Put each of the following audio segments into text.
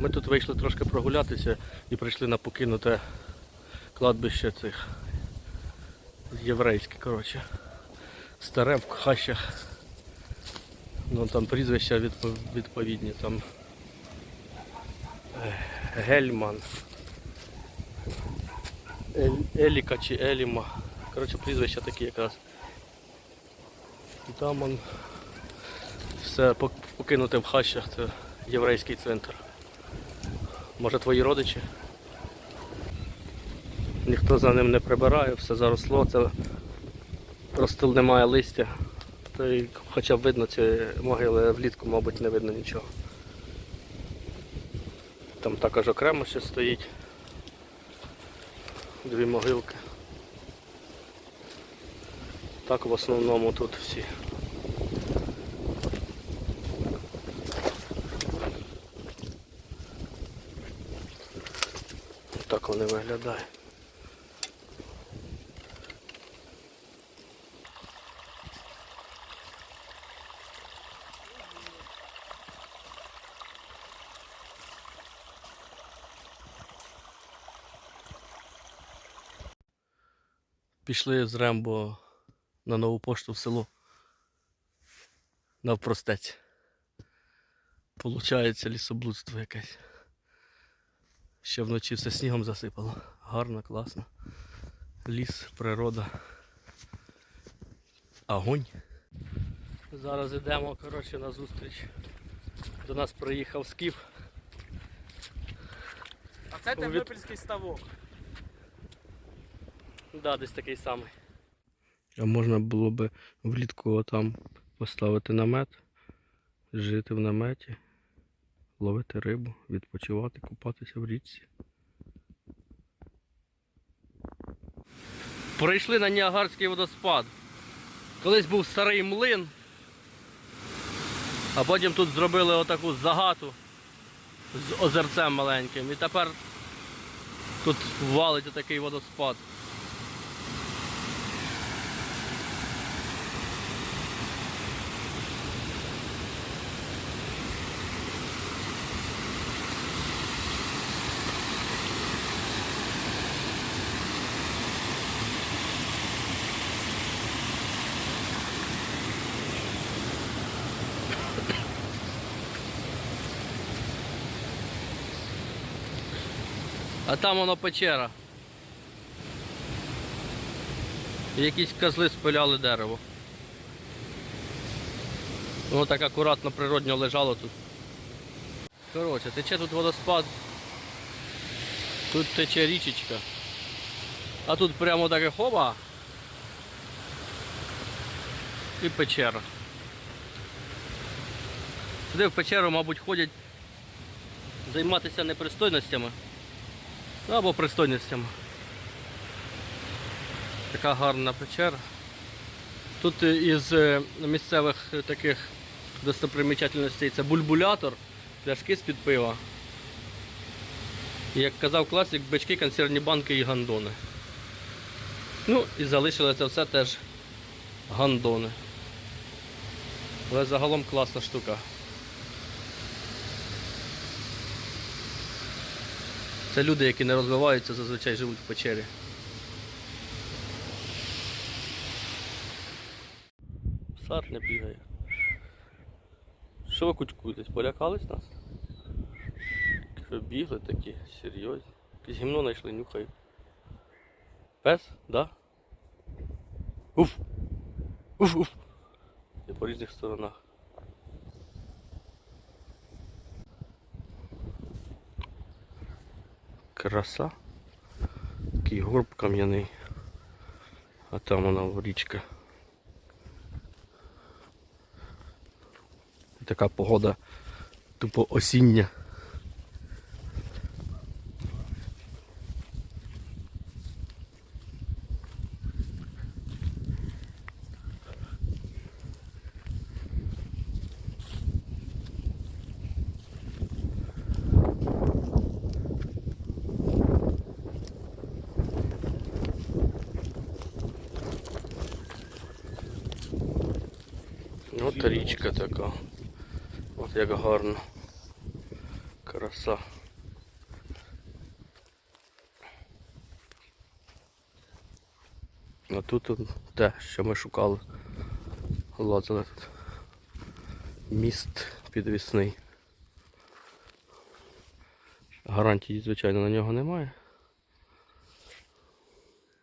Ми тут вийшли трошки прогулятися і прийшли на покинуте кладбище цих єврейське, коротше. Старе в хащах. Ну там прізвища відповідні, там е, Гельман. Ель- Еліка чи Еліма. Коротше, прізвища такі якраз. І там он все покинуте в хащах, це єврейський центр. Може твої родичі? Ніхто за ним не прибирає, все заросло, це просто немає листя. Та й хоча б видно ці могили влітку, мабуть, не видно нічого. Там також окремо ще стоїть. Дві могилки. Так в основному тут всі. Так вони виглядають. Пішли з Рембо на нову пошту в село. Навпростець. Получається лісоблудство якесь. Ще вночі все снігом засипало. Гарно, класно. Ліс, природа. Огонь. Зараз йдемо коротше, на зустріч. До нас приїхав скіф. А це Від- тернопільський ставок. Да, десь такий самий. А можна було би влітку там поставити намет, жити в наметі, ловити рибу, відпочивати, купатися в річці. Прийшли на Ніагарський водоспад. Колись був старий млин, а потім тут зробили отаку загату з озерцем маленьким. І тепер тут валить отакий водоспад. А там воно печера. Якісь козли спиляли дерево. Воно так акуратно природньо лежало тут. Коротше, тече тут водоспад. Тут тече річечка. А тут прямо таке хоба. І печера. Сюди в печеру, мабуть, ходять займатися непристойностями. Ну, Або пристойностями. Така гарна печера. Тут із е, місцевих таких достопримічательностей це бульбулятор, пляшки з-під пива. Як казав класик, бички, консервні банки і гандони. Ну і залишили це все теж гандони. Але загалом класна штука. Це люди, які не розвиваються, зазвичай живуть в печері. Псар не бігає. Що ви кучкуєтесь? Полякались нас? Що бігли такі, серйозні. Якесь гімно знайшли, нюхають. Пес, да? Уф! Уф, уф! Я по різних сторонах. Краса. Такий горб кам'яний. А там вона річка. Така погода тупо осіння. От річка така. От як гарно. Краса. А тут те, що ми шукали. Лазили тут. Міст підвісний. Гарантії, звичайно, на нього немає.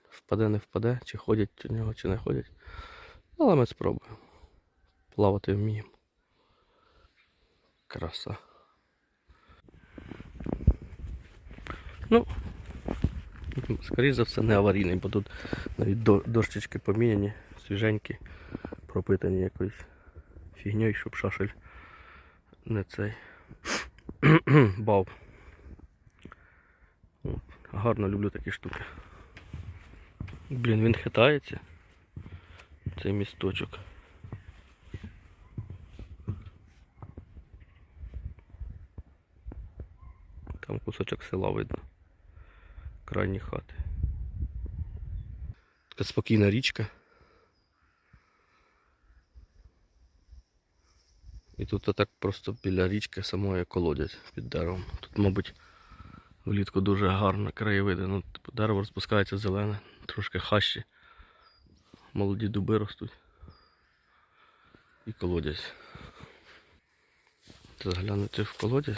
Впаде, не впаде, чи ходять у нього, чи не ходять. Але ми спробуємо. Плавати вміємо. Краса. Ну, скоріше за все, не аварійний, бо тут навіть до- дощечки поміняні, свіженькі, пропитані якоюсь фігньою, щоб шашель не цей бав. Гарно люблю такі штуки. Блін, він хитається. Цей місточок. Там кусочок села видно. Крайні хати. Така спокійна річка. І тут отак просто біля річки самої колодязь під деревом. Тут, мабуть, влітку дуже гарно краєвиди. Ну, типу, дерево розпускається зелене, трошки хащі. Молоді дуби ростуть. І колодязь. Заглянути в колодязь.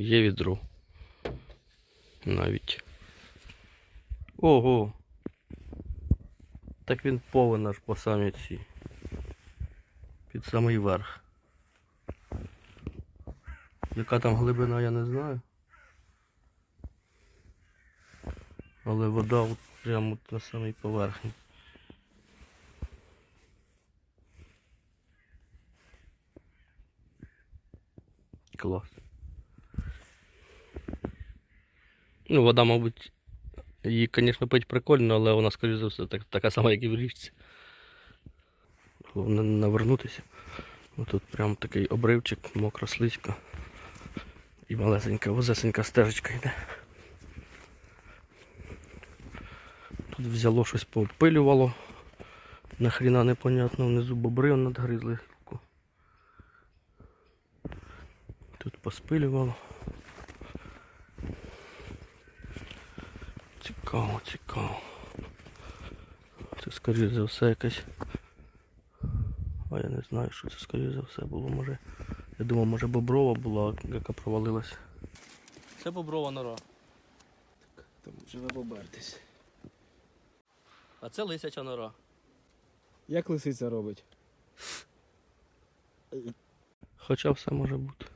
Є відро. Навіть. Ого! Так він повен аж по самій. Під самий верх. Яка там глибина, я не знаю. Але вода от прямо на самій поверхні. Клас. Ну, вода, мабуть, її, звісно, пить прикольно, але вона, скоріш за все, так, така сама, як і в річці. Головне не навернутися. Тут прям такий обривчик, мокра слизька. І малесенька, возесенька стежечка йде. Тут взяло щось поопилювало. Нахріна непонятно, внизу бобри надгризли. Тут поспилювало. Цікаво, цікаво. Це скоріш за все якесь. А я не знаю, що це скоріш за все було. Може. Я думав, може боброва була, яка провалилася. Це боброва нора. Там живе бобер десь. А це лисяча нора. Як лисиця робить? Хоча все може бути.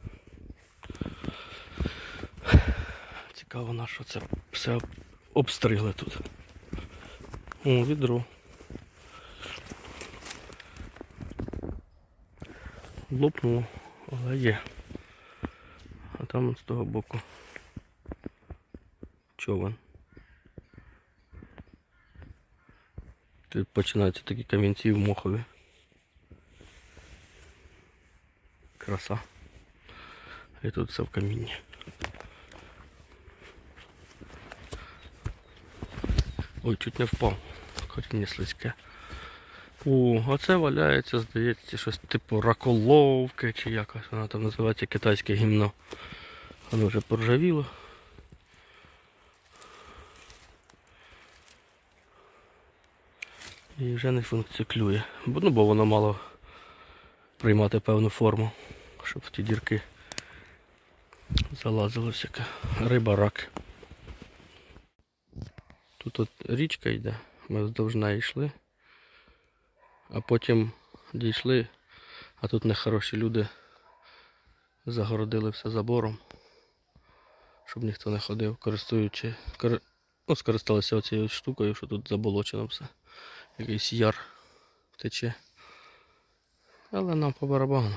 Цікаво, на що це все обстригли тут. О, відро. Лопнуло, але є. А там з того боку човен. Тут починаються такі камінці в мохові. Краса. І тут все в камінні. Ой, чуть не впав. Не слизьке. О, а це валяється, здається, щось типу раколовки чи якось вона там називається китайське гімно. Воно вже поржавіло. І вже не функціонує. Ну, бо воно мало приймати певну форму, щоб в ті дірки залазила всяка риба, рак. Тут річка йде, ми вздовж неї йшли, а потім дійшли, а тут нехороші люди загородили все забором, щоб ніхто не ходив, користуючи, кори... ну, скористалися оцією штукою, що тут заболочено все. Якийсь яр тече. Але нам по барабану.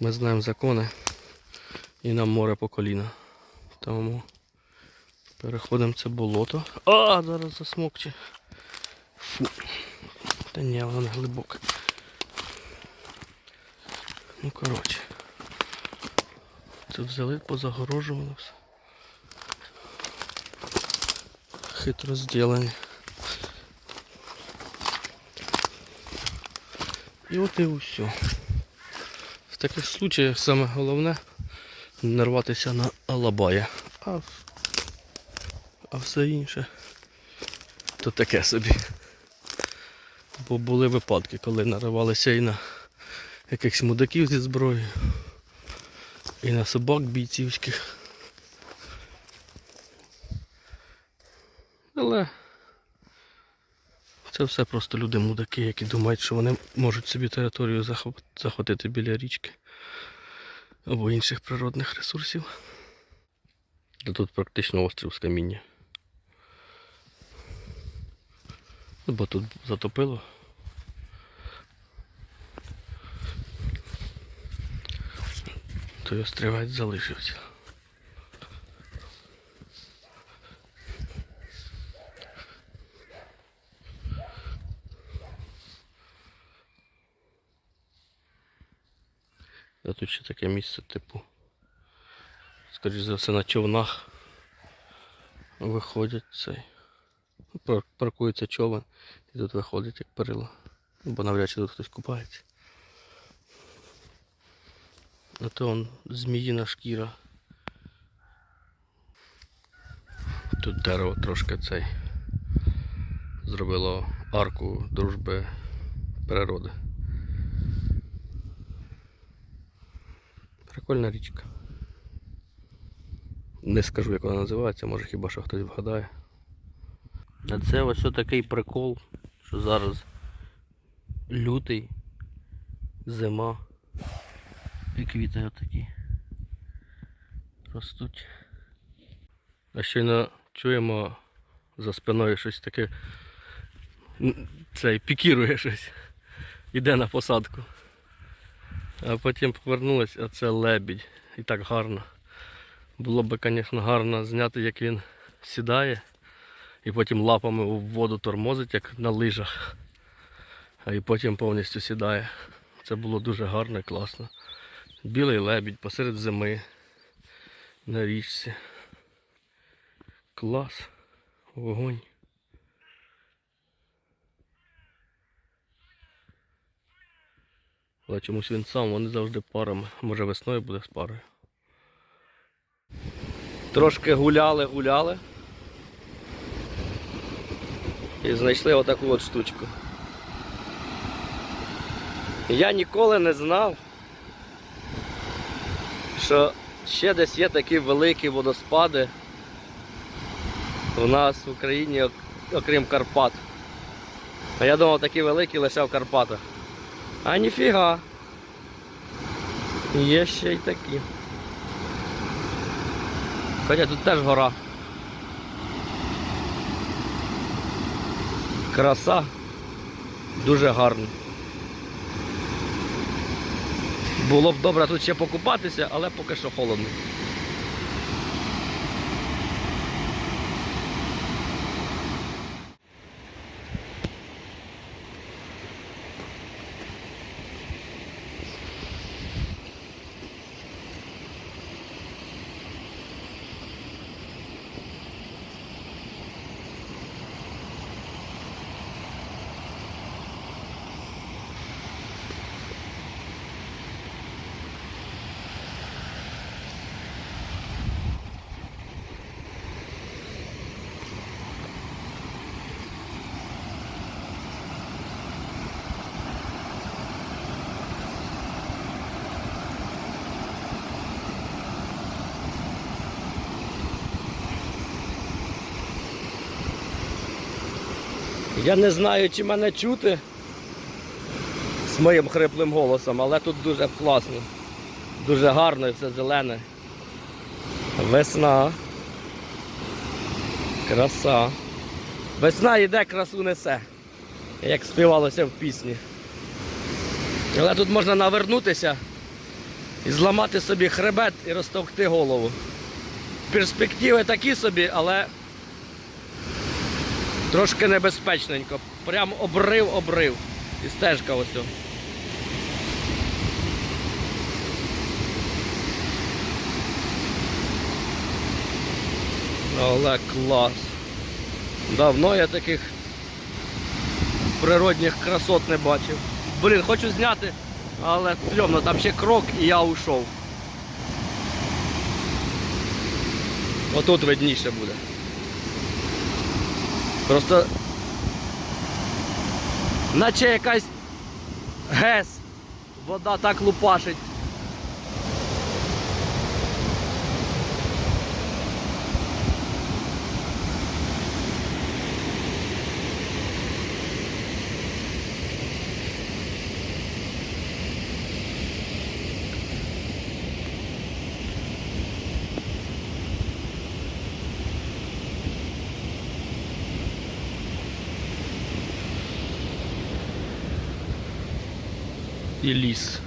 Ми знаємо закони і нам море по коліна. Тому переходимо це болото. А, зараз засмокче. Фу. Та ні, воно не глибоке. Ну коротше. Це взяли, позагорожували все. Хитро зроблені. І от і все. В таких случаях саме головне не рватися на алабая. А, а все інше то таке собі. Бо були випадки, коли наривалися і на якихось мудаків зі зброєю, і на собак бійцівських. Але це все просто люди мудаки, які думають, що вони можуть собі територію захоп- захватити біля річки або інших природних ресурсів. Тут практично острів з каміння. Ну, Бо тут затопило. Той острівець залишився. А тут ще таке місце, типу. Скоріше за все на човнах виходять цей. Пар- Паркується човен і тут виходить як перила. Бо навряд чи тут хтось купається. А то он зміїна шкіра. Тут дерево трошки цей зробило арку дружби природи. Прикольна річка. Не скажу, як вона називається, може хіба що хтось вгадає. А це ось такий прикол, що зараз лютий, зима. І квіти отакі ростуть. А щойно чуємо за спиною щось таке. Цей пікірує щось. Іде на посадку. А потім повернулась, а це лебідь. І так гарно. Було б, звісно, гарно зняти, як він сідає і потім лапами у воду тормозить, як на лижах. І потім повністю сідає. Це було дуже гарно і класно. Білий лебідь посеред зими на річці. Клас. Вогонь. Але чомусь він сам, вони завжди парами. Може весною буде з парою. Трошки гуляли, гуляли. І знайшли отаку от штучку. Я ніколи не знав, що ще десь є такі великі водоспади у нас в Україні, окрім Карпат. А я думав, такі великі лише в Карпатах. А ніфіга. Є ще й такі. Хоча тут теж гора. Краса. Дуже гарно. Було б добре тут ще покупатися, але поки що холодно. Я не знаю, чи мене чути з моїм хриплим голосом, але тут дуже класно. Дуже гарно і все зелене. Весна. Краса. Весна йде, красу несе. Як співалося в пісні. Але тут можна навернутися і зламати собі хребет і розтовкти голову. Перспективи такі собі, але Трошки небезпечненько. Прям обрив, обрив. І стежка ось. Але клас. Давно я таких природних красот не бачив. Блін, хочу зняти, але стрьомно, там ще крок і я ушов. Отут видніше буде. Просто наче якась ГЕС. Вода так лупашить. І ліс.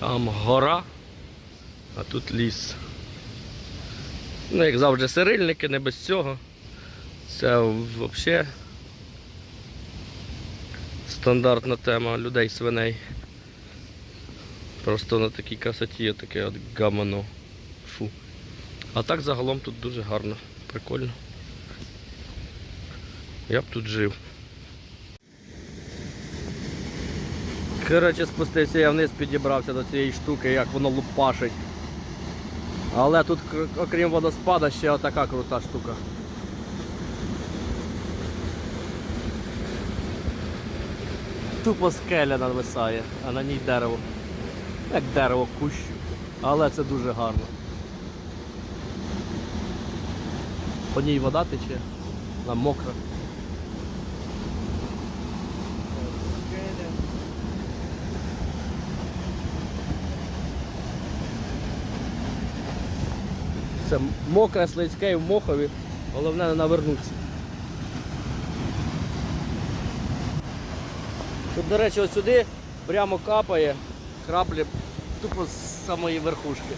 Там гора, а тут ліс. Ну, як завжди, сирильники, не без цього. Це взагалі стандартна тема людей свиней. Просто на такій красоті таке от гамано. Фу. А так загалом тут дуже гарно, прикольно. Я б тут жив. Коротше, спустився я вниз, підібрався до цієї штуки, як воно лупашить. Але тут, окрім водоспада, ще отака крута штука. Тупо скеля нависає, а на ній дерево. Як дерево кущ. Але це дуже гарно. По ній вода тече, вона мокра. Це мокре, слизьке і в мохові, головне не навернутися. Тут, до речі, от сюди прямо капає краплі тупо з самої верхушки.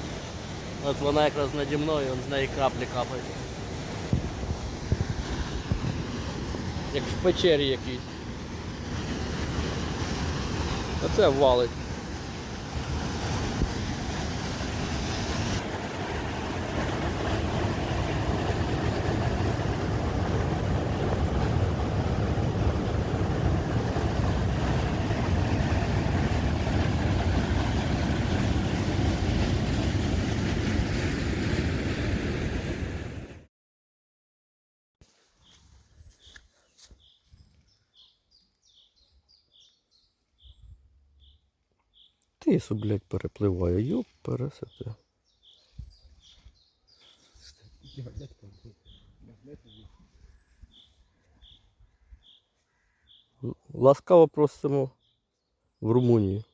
От вона якраз наді мною, з неї краплі капають. Як в печері якійсь. Оце валить. Тису, блядь, перепливає, йоп, пересете. Ласкаво просимо в Румунію.